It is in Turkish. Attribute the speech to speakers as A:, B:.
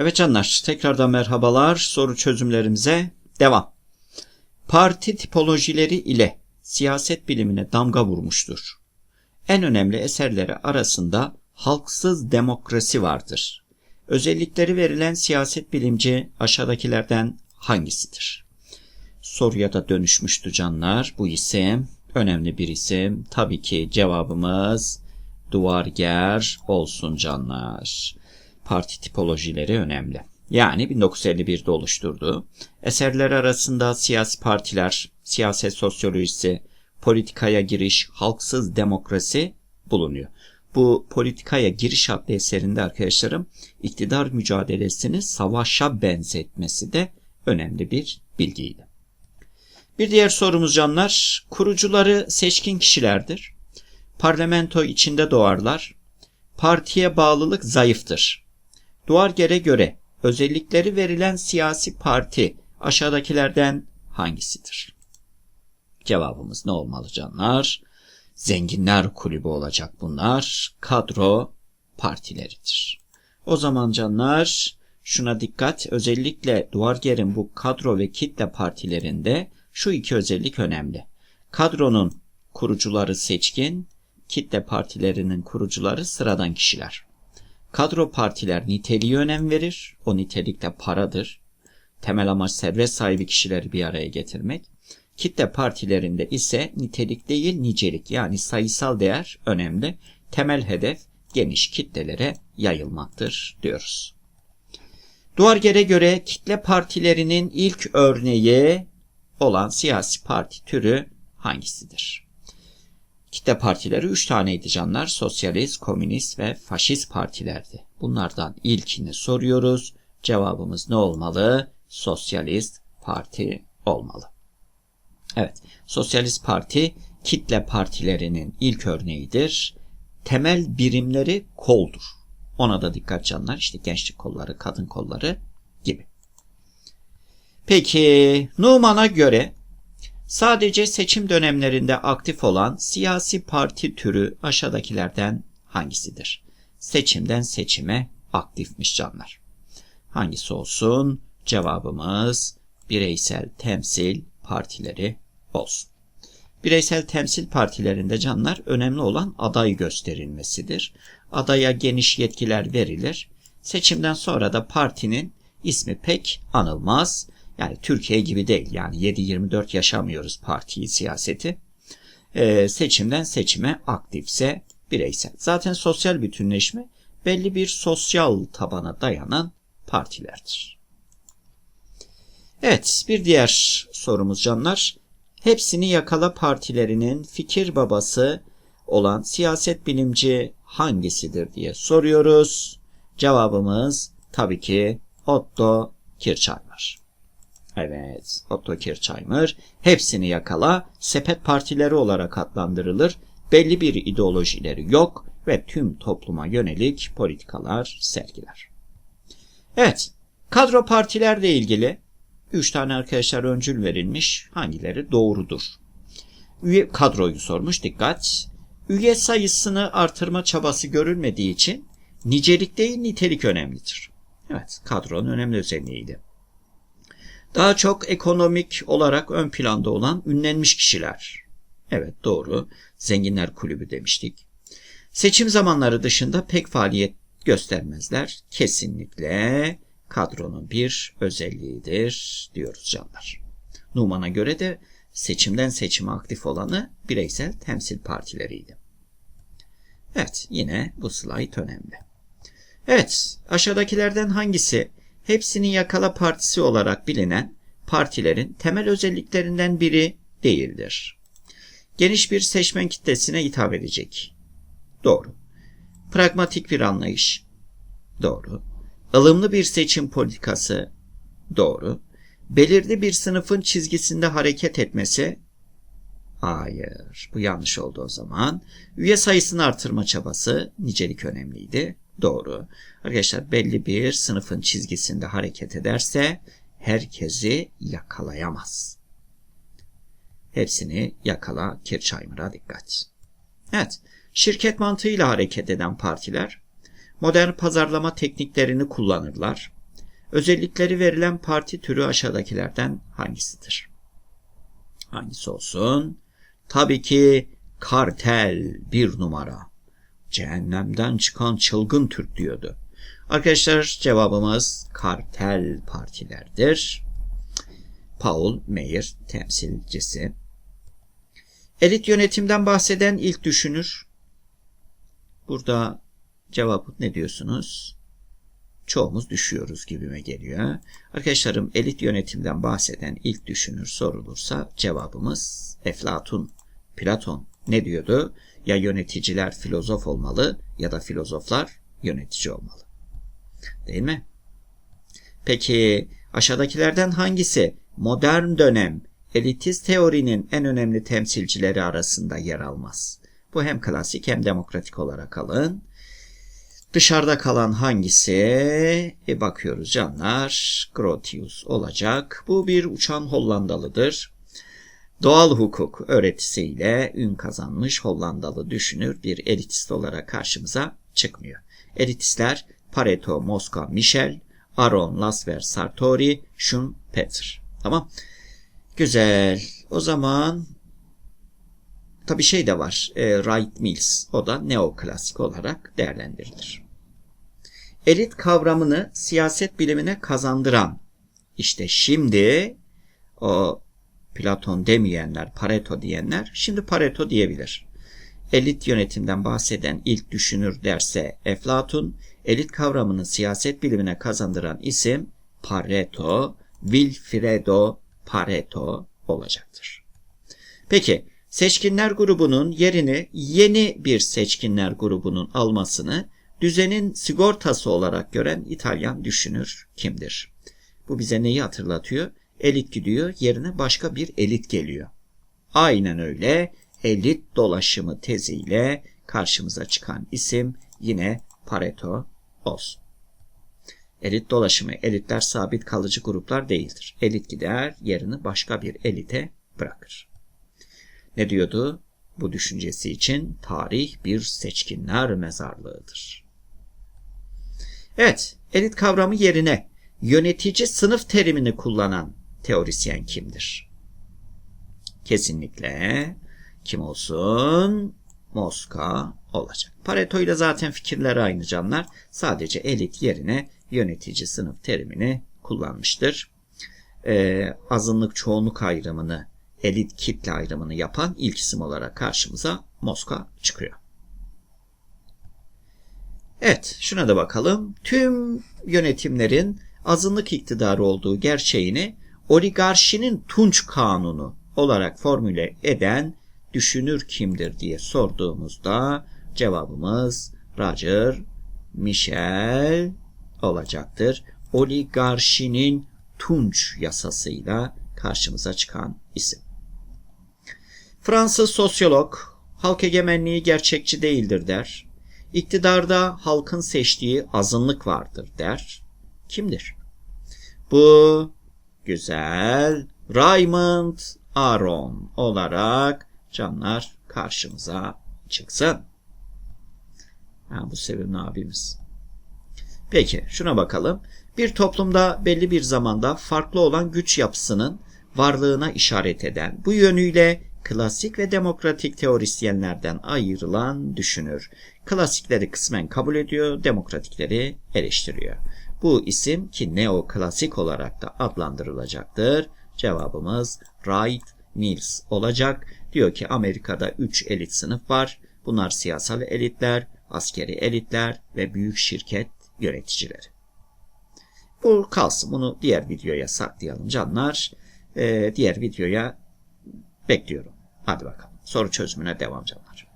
A: Evet canlar, tekrardan merhabalar. Soru çözümlerimize devam. Parti tipolojileri ile siyaset bilimine damga vurmuştur. En önemli eserleri arasında halksız demokrasi vardır. Özellikleri verilen siyaset bilimci aşağıdakilerden hangisidir? Soruya da dönüşmüştü canlar. Bu isim önemli bir isim. Tabii ki cevabımız duvarger olsun canlar. Parti tipolojileri önemli. Yani 1951'de oluşturduğu eserler arasında siyasi partiler, siyaset sosyolojisi, politikaya giriş, halksız demokrasi bulunuyor. Bu politikaya giriş adlı eserinde arkadaşlarım iktidar mücadelesini savaşa benzetmesi de önemli bir bilgiydi. Bir diğer sorumuz canlar, kurucuları seçkin kişilerdir. Parlamento içinde doğarlar. Partiye bağlılık zayıftır. Duarger'e göre özellikleri verilen siyasi parti aşağıdakilerden hangisidir? Cevabımız ne olmalı canlar? Zenginler kulübü olacak bunlar. Kadro partileridir. O zaman canlar şuna dikkat özellikle Duarger'in bu kadro ve kitle partilerinde şu iki özellik önemli. Kadronun kurucuları seçkin, kitle partilerinin kurucuları sıradan kişiler. Kadro partiler niteliğe önem verir. O nitelikte paradır. Temel amaç servet sahibi kişileri bir araya getirmek. Kitle partilerinde ise nitelik değil nicelik yani sayısal değer önemli. Temel hedef geniş kitlelere yayılmaktır diyoruz. Duarger'e göre kitle partilerinin ilk örneği olan siyasi parti türü hangisidir? Kitle partileri üç taneydi canlar. Sosyalist, komünist ve faşist partilerdi. Bunlardan ilkini soruyoruz. Cevabımız ne olmalı? Sosyalist parti olmalı. Evet, Sosyalist Parti kitle partilerinin ilk örneğidir. Temel birimleri koldur. Ona da dikkat canlar. İşte gençlik kolları, kadın kolları gibi. Peki Numan'a göre sadece seçim dönemlerinde aktif olan siyasi parti türü aşağıdakilerden hangisidir? Seçimden seçime aktifmiş canlar. Hangisi olsun? Cevabımız bireysel temsil partileri olsun. Bireysel temsil partilerinde canlar önemli olan aday gösterilmesidir. Adaya geniş yetkiler verilir. Seçimden sonra da partinin ismi pek anılmaz. Yani Türkiye gibi değil. Yani 7-24 yaşamıyoruz partiyi, siyaseti. Ee, seçimden seçime aktifse bireysel. Zaten sosyal bütünleşme belli bir sosyal tabana dayanan partilerdir. Evet, bir diğer sorumuz canlar. Hepsini yakala partilerinin fikir babası olan siyaset bilimci hangisidir diye soruyoruz. Cevabımız tabii ki Otto Kirchheimer. Evet, Otto Kirchheimer hepsini yakala, sepet partileri olarak adlandırılır. Belli bir ideolojileri yok ve tüm topluma yönelik politikalar sergiler. Evet, kadro partilerle ilgili 3 tane arkadaşlar öncül verilmiş. Hangileri doğrudur? Üye kadroyu sormuş dikkat. Üye sayısını artırma çabası görülmediği için nicelik değil nitelik önemlidir. Evet kadronun önemli özelliğiydi. Daha çok ekonomik olarak ön planda olan ünlenmiş kişiler. Evet doğru. Zenginler kulübü demiştik. Seçim zamanları dışında pek faaliyet göstermezler. Kesinlikle kadronun bir özelliğidir diyoruz canlar. Numan'a göre de seçimden seçime aktif olanı bireysel temsil partileriydi. Evet yine bu slide önemli. Evet aşağıdakilerden hangisi hepsini yakala partisi olarak bilinen partilerin temel özelliklerinden biri değildir. Geniş bir seçmen kitlesine hitap edecek. Doğru. Pragmatik bir anlayış. Doğru ılımlı bir seçim politikası doğru. Belirli bir sınıfın çizgisinde hareket etmesi hayır bu yanlış oldu o zaman. Üye sayısını artırma çabası nicelik önemliydi. Doğru. Arkadaşlar belli bir sınıfın çizgisinde hareket ederse herkesi yakalayamaz. Hepsini yakala Kirchheimer'a dikkat. Evet, şirket mantığıyla hareket eden partiler modern pazarlama tekniklerini kullanırlar. Özellikleri verilen parti türü aşağıdakilerden hangisidir? Hangisi olsun? Tabii ki kartel bir numara. Cehennemden çıkan çılgın Türk diyordu. Arkadaşlar cevabımız kartel partilerdir. Paul Meyer temsilcisi. Elit yönetimden bahseden ilk düşünür. Burada cevabı ne diyorsunuz? Çoğumuz düşüyoruz gibime geliyor. Arkadaşlarım elit yönetimden bahseden ilk düşünür sorulursa cevabımız Eflatun, Platon. Ne diyordu? Ya yöneticiler filozof olmalı ya da filozoflar yönetici olmalı. Değil mi? Peki aşağıdakilerden hangisi modern dönem elitist teorinin en önemli temsilcileri arasında yer almaz? Bu hem klasik hem demokratik olarak alın. Dışarıda kalan hangisi? E bakıyoruz canlar. Grotius olacak. Bu bir uçan Hollandalıdır. Doğal hukuk öğretisiyle ün kazanmış Hollandalı düşünür bir elitist olarak karşımıza çıkmıyor. Elitistler Pareto, Mosca, Michel, Aron, Lasver, Sartori, Schumpeter. Tamam. Güzel. O zaman tabi şey de var. E, Wright Mills. O da neoklasik olarak değerlendirilir. Elit kavramını siyaset bilimine kazandıran işte şimdi o Platon demeyenler, Pareto diyenler şimdi Pareto diyebilir. Elit yönetimden bahseden ilk düşünür derse Eflatun, elit kavramını siyaset bilimine kazandıran isim Pareto, Wilfredo Pareto olacaktır. Peki, seçkinler grubunun yerini yeni bir seçkinler grubunun almasını düzenin sigortası olarak gören İtalyan düşünür kimdir? Bu bize neyi hatırlatıyor? Elit gidiyor, yerine başka bir elit geliyor. Aynen öyle elit dolaşımı teziyle karşımıza çıkan isim yine Pareto olsun. Elit dolaşımı, elitler sabit kalıcı gruplar değildir. Elit gider, yerini başka bir elite bırakır. Ne diyordu? Bu düşüncesi için tarih bir seçkinler mezarlığıdır. Evet, elit kavramı yerine yönetici sınıf terimini kullanan teorisyen kimdir? Kesinlikle kim olsun? Moska olacak. Pareto ile zaten fikirleri aynı canlar. Sadece elit yerine yönetici sınıf terimini kullanmıştır. Ee, azınlık çoğunluk ayrımını, elit kitle ayrımını yapan ilk isim olarak karşımıza Moska çıkıyor. Evet, şuna da bakalım. Tüm yönetimlerin azınlık iktidarı olduğu gerçeğini oligarşinin tunç kanunu olarak formüle eden düşünür kimdir diye sorduğumuzda cevabımız Roger Michel olacaktır. Oligarşinin Tunç yasasıyla karşımıza çıkan isim. Fransız sosyolog halk egemenliği gerçekçi değildir der. İktidarda halkın seçtiği azınlık vardır der. Kimdir? Bu güzel Raymond Aron olarak canlar karşımıza çıksın. Ha, bu sevimli abimiz. Peki şuna bakalım. Bir toplumda belli bir zamanda farklı olan güç yapısının varlığına işaret eden bu yönüyle klasik ve demokratik teorisyenlerden ayrılan düşünür. Klasikleri kısmen kabul ediyor, demokratikleri eleştiriyor. Bu isim ki neoklasik olarak da adlandırılacaktır. Cevabımız Wright Mills olacak. Diyor ki Amerika'da 3 elit sınıf var. Bunlar siyasal elitler, askeri elitler ve büyük şirket yöneticileri. Bu kalsın. Bunu diğer videoya saklayalım canlar. Ee, diğer videoya bekliyorum. Hadi bakalım. Soru çözümüne devam canlar.